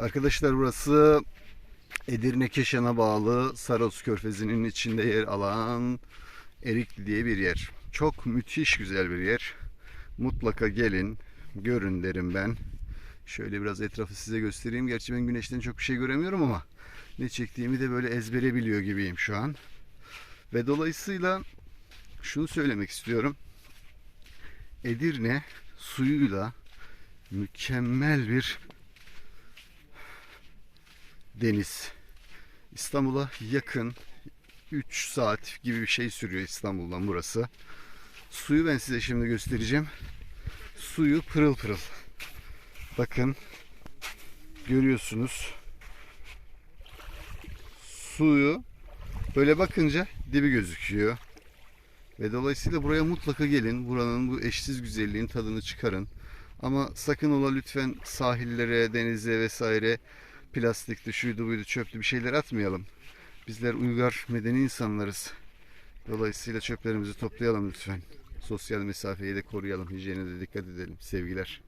Arkadaşlar burası Edirne Keşan'a bağlı Saros Körfezi'nin içinde yer alan Erikli diye bir yer. Çok müthiş güzel bir yer. Mutlaka gelin, görün derim ben. Şöyle biraz etrafı size göstereyim. Gerçi ben güneşten çok bir şey göremiyorum ama ne çektiğimi de böyle ezbere biliyor gibiyim şu an. Ve dolayısıyla şunu söylemek istiyorum. Edirne suyuyla mükemmel bir deniz. İstanbul'a yakın 3 saat gibi bir şey sürüyor İstanbul'dan burası. Suyu ben size şimdi göstereceğim. Suyu pırıl pırıl. Bakın görüyorsunuz. Suyu böyle bakınca dibi gözüküyor. Ve dolayısıyla buraya mutlaka gelin. Buranın bu eşsiz güzelliğin tadını çıkarın. Ama sakın ola lütfen sahillere, denize vesaire plastikli, şuydu buydu, çöplü bir şeyler atmayalım. Bizler uygar, medeni insanlarız. Dolayısıyla çöplerimizi toplayalım lütfen. Sosyal mesafeyi de koruyalım, hijyene de dikkat edelim. Sevgiler.